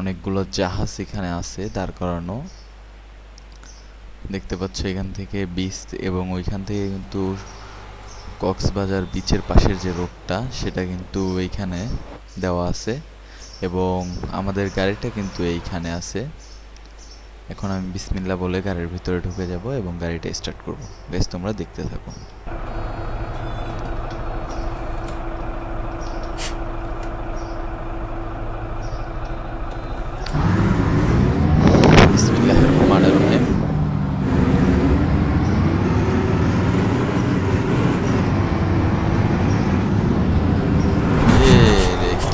অনেকগুলো জাহাজ এখানে আছে দাঁড় করানো। দেখতে পাচ্ছ এখান থেকে বিচ এবং ওইখান থেকে কিন্তু কক্সবাজার বিচের পাশের যে রোডটা সেটা কিন্তু এইখানে দেওয়া আছে এবং আমাদের গাড়িটা কিন্তু এইখানে আছে। এখন আমি বিসমিল্লা বলে গাড়ির ভিতরে ঢুকে যাব এবং গাড়িটা স্টার্ট করব। বেশ, তোমরা দেখতে থাকো। রহমানির রহিম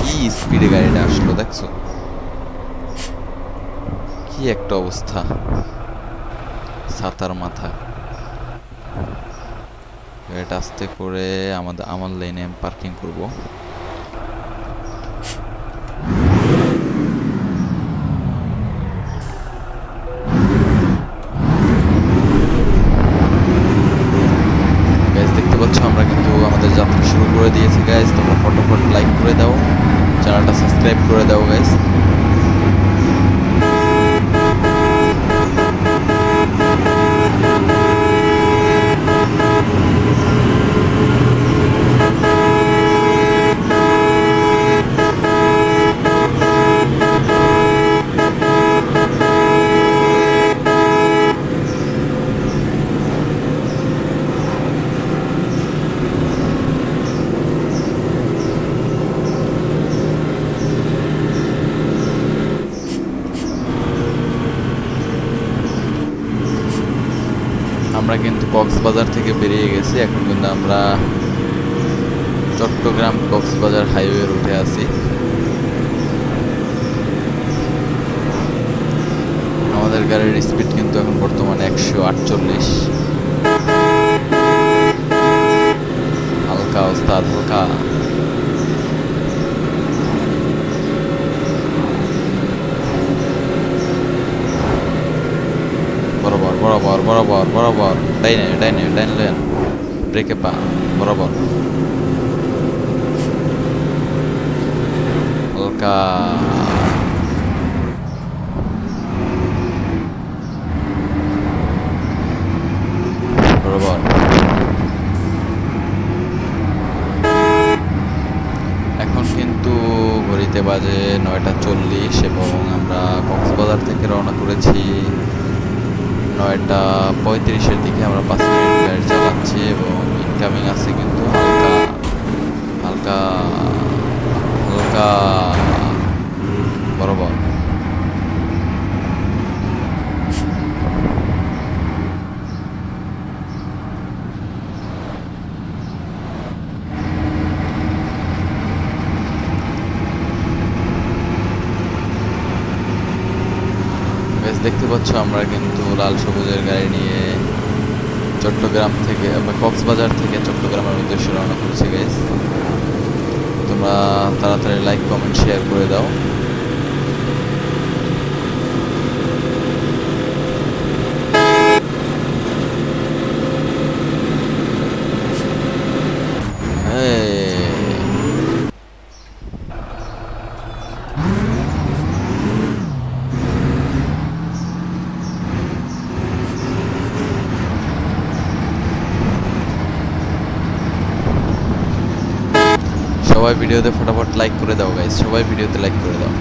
কি স্পিডে গাড়িটা আসলো, দেখছ? কি একটা অবস্থা। ছাতার মাথা। গাড়িটা আস্তে করে আমাদের, আমার লাইনে পার্কিং করব গাইজ দেখতে পাচ্ছ আমরা কিন্তু আমাদের যাত্রা শুরু করে দিয়েছি গাইজ তোমরা ফটোফট লাইক করে দাও চ্যানেলটা সাবস্ক্রাইব করে দাও গাইজ আমরা কিন্তু কক্সবাজার থেকে বেরিয়ে গেছি। এখন কিন্তু আমরা চট্টগ্রাম কক্সবাজার হাইওয়ে রুটে আছি। আমাদের গাড়ির স্পিড কিন্তু এখন বর্তমানে একশো আটচল্লিশ হালকা ওস্তাদ হালকা বরাবর বরাবর বরাবর। ডাইনে ডাইনে ডাইন লেন ব্রেকে পা বরাবর। হালকা। বরাবর। এখন কিন্তু ঘড়িতে বাজে নয়টা চল্লিশ এবং আমরা কক্সবাজার থেকে রওনা করেছি। নয়টা পঁয়ত্রিশের দিকে আমরা পাঁচ মিনিট গাড়ি চালাচ্ছি এবং ইনকামিং আছে কিন্তু হালকা হালকা হালকা বরাবর বেশ দেখতে পাচ্ছ আমরা কিন্তু লাল সবুজের গাড়ি নিয়ে চট্টগ্রাম থেকে, বা কক্সবাজার থেকে চট্টগ্রামের উদ্দেশ্যে রওনা করছি গাইজ তোমরা তাড়াতাড়ি লাইক কমেন্ট শেয়ার করে দাও এই সবাই ভিডিওতে ফটাফট লাইক করে দাও গাইজ সবাই ভিডিওতে লাইক করে দাও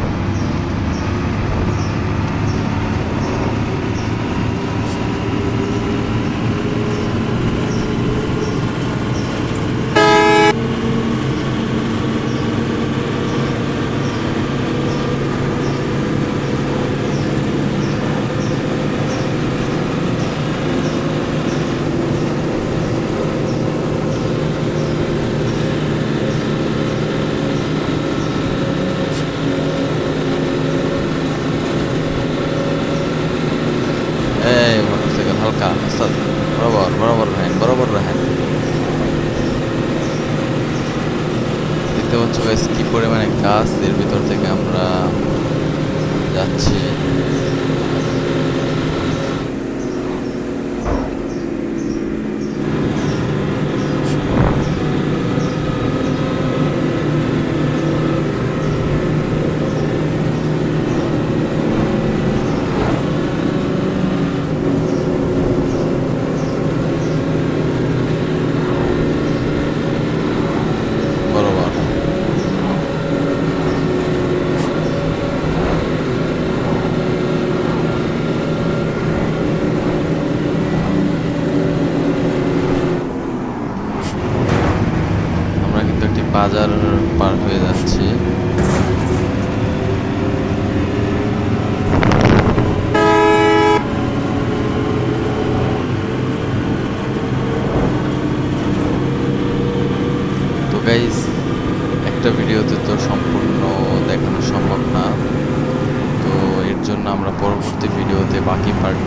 এই মোটরসাইকেল হালকা আস্তে বরাবর বরাবর রাখেন বরাবর রাখেন দেখতে পাচ্ছ গাইস কি পরিমাণে গাছ এর ভিতর থেকে আমরা যাচ্ছি।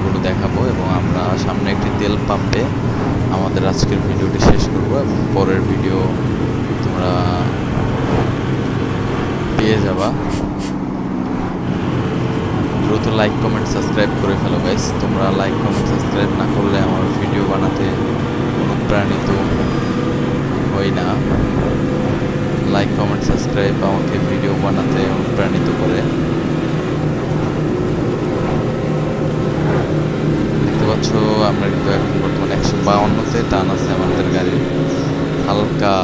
সেগুলো দেখাবো এবং আমরা সামনে একটি তেল পাম্পে আমাদের আজকের ভিডিওটি শেষ করব এবং পরের ভিডিও তোমরা পেয়ে যাবা। দ্রুত লাইক কমেন্ট সাবস্ক্রাইব করে ফেলো গাইস তোমরা লাইক কমেন্ট সাবস্ক্রাইব না করলে আমার ভিডিও বানাতে অনুপ্রাণিত হই না। লাইক কমেন্ট সাবস্ক্রাইব আমাকে ভিডিও বানাতে অনুপ্রাণিত করে। পাচ্ছ আমরা কিন্তু এখন বর্তমানে একশো বাউন্নতে টান আছে আমাদের গাড়ির হালকা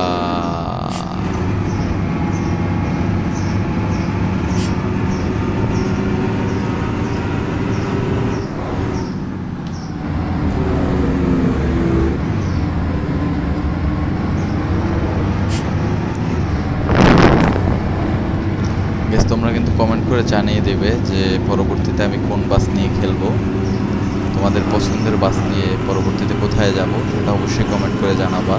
তোমরা কিন্তু কমেন্ট করে জানিয়ে দেবে যে পরবর্তীতে আমি কোন বাস নিয়ে খেলব। তোমাদের পছন্দের বাস নিয়ে পরবর্তীতে কোথায় যাব সেটা অবশ্যই কমেন্ট করে জানাবা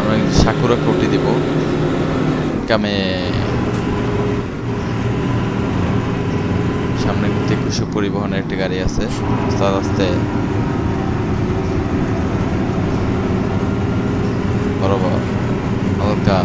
আমরা কিন্তু সাকুরা কোটি দিব কামে একুশে পরিবহনের একটি গাড়ি আছে আস্তে আস্তে বরাবর হালকা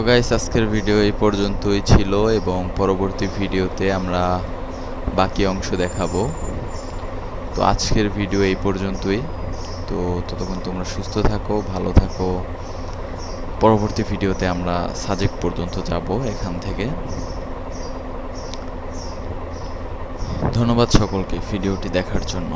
তো গাইস আজকের ভিডিও এই পর্যন্তই ছিল এবং পরবর্তী ভিডিওতে আমরা বাকি অংশ দেখাবো। তো আজকের ভিডিও এই পর্যন্তই। তো ততক্ষণ তোমরা সুস্থ থাকো, ভালো থাকো। পরবর্তী ভিডিওতে আমরা সাজেক পর্যন্ত যাব এখান থেকে। ধন্যবাদ সকলকে ভিডিওটি দেখার জন্য।